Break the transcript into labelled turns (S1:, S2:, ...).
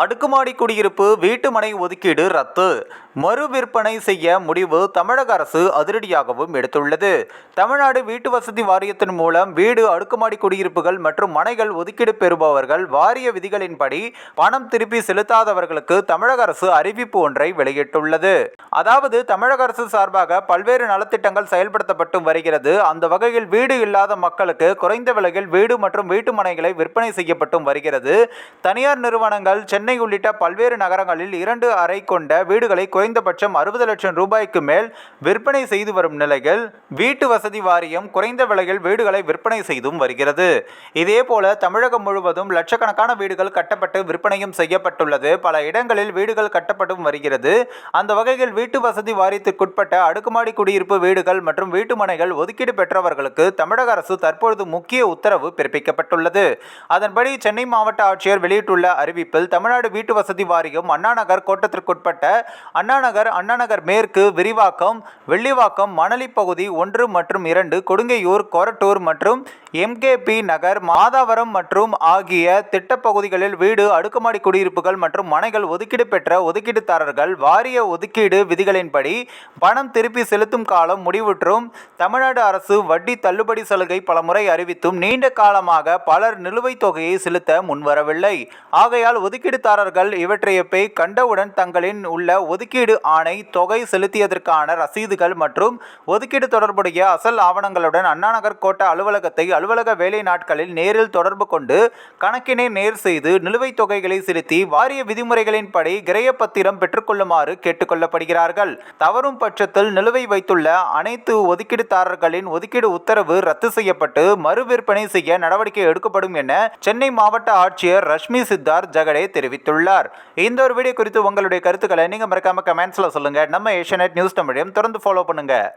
S1: அடுக்குமாடி குடியிருப்பு வீட்டுமனை ஒதுக்கீடு ரத்து. மறு விற்பனை செய்ய முடிவு தமிழக அரசு அதிரடியாகவும் எடுத்துள்ளது. தமிழ்நாடு வீட்டு வசதி வாரியத்தின் மூலம் வீடு அடுக்குமாடி குடியிருப்புகள் மற்றும் மனைகள் ஒதுக்கீடு பெறுபவர்கள் வாரிய விதிகளின்படி பணம் திருப்பி செலுத்தாதவர்களுக்கு தமிழக அரசு அறிவிப்பு ஒன்றை வெளியிட்டுள்ளது. அதாவது தமிழக அரசு சார்பாக பல்வேறு நலத்திட்டங்கள் செயல்படுத்தப்பட்டு வருகிறது. அந்த வகையில் வீடு இல்லாத மக்களுக்கு குறைந்த விலையில் வீடு மற்றும் வீட்டு மனைகளை விற்பனை செய்யப்பட்டும் வருகிறது. தனியார் நிறுவனங்கள் சென்னை உள்ளிட்ட பல்வேறு நகரங்களில் இரண்டு அறை கொண்ட வீடுகளை குறைந்தபட்சம் அறுபது லட்சம் ரூபாய்க்கு மேல் விற்பனை செய்து வரும் நிலையில் வீட்டு வசதி வாரியம் குறைந்த விலையில் வீடுகளை விற்பனை செய்தும் வருகிறது. இதேபோல தமிழகம் முழுவதும் லட்சக்கணக்கான வீடுகள் கட்டப்பட்டு விற்பனையும் செய்யப்பட்டுள்ளது. பல இடங்களில் வீடுகள் கட்டப்பட்டும் வருகிறது. அந்த வகையில் வீட்டு வசதி வாரியத்திற்குட்பட்ட அடுக்குமாடி குடியிருப்பு வீடுகள் மற்றும் வீட்டுமனைகள் ஒதுக்கீடு பெற்றவர்களுக்கு தமிழக அரசு தற்பொழுது முக்கிய உத்தரவு பிறப்பிக்கப்பட்டுள்ளது. அதன்படி சென்னை மாவட்ட ஆட்சியர் வெளியிட்டுள்ள அறிவிப்பில் தமிழ்நாடு வீட்டு வசதி வாரியம் அண்ணாநகர் கோட்டத்திற்குட்பட்ட அண்ணாநகர் அண்ணாநகர் மேற்கு விரிவாக்கம் வெள்ளிவாக்கம் மணலி பகுதி ஒன்று மற்றும் இரண்டு கொடுங்கையூர் கொரட்டூர் மற்றும் எம்கேபி நகர் மாதாவரம் மற்றும் ஆகிய திட்டப்பகுதிகளில் வீடு அடுக்குமாடி குடியிருப்புகள் மற்றும் மனைகள் ஒதுக்கீடு பெற்ற ஒதுக்கீடுதாரர்கள் வாரிய ஒதுக்கீடு விதிகளின்படி பணம் திருப்பி செலுத்தும் காலம் முடிவுற்றும் தமிழ்நாடு அரசு வட்டி தள்ளுபடி சலுகை பலமுறை அறிவித்தும் நீண்ட காலமாக பலர் நிலுவைத் தொகையை செலுத்த முன்வரவில்லை. ஆகையால் ஒதுக்கீடு ஒதுக்கீடுதாரர்கள் இவற்றையப்பை கண்டவுடன் தங்களின் உள்ள ஒதுக்கீடு ஆணை தொகை செலுத்தியதற்கான ரசீதுகள் மற்றும் ஒதுக்கீடு தொடர்புடைய அசல் ஆவணங்களுடன் அண்ணாநகர் கோட்ட அலுவலகத்தை அலுவலக வேலை நாட்களில் நேரில் தொடர்பு கொண்டு கணக்கினை நேர் செய்து நிலுவைத் தொகைகளை செலுத்தி வாரிய விதிமுறைகளின்படி கிரயப்பத்திரம் பெற்றுக்கொள்ளுமாறு கேட்டுக்கொள்ளப்படுகிறார்கள். தவறும் பட்சத்தில் நிலுவை வைத்துள்ள அனைத்து ஒதுக்கீடுதாரர்களின் ஒதுக்கீடு உத்தரவு ரத்து செய்யப்பட்டு மறு விற்பனை செய்ய நடவடிக்கை எடுக்கப்படும் என சென்னை மாவட்ட ஆட்சியர் ரஷ்மி சித்தார்த் தெரிவித்தார். தெரிவித்துள்ளார். இந்த ஒரு வீடியோ குறித்து உங்களுடைய கருத்துக்களை நீங்க மறக்காம கமெண்ட்ஸில் சொல்லுங்க. நம்ம ஏஷியநெட் நியூஸ் தமிழையும் தொடர்ந்து ஃபாலோ பண்ணுங்க.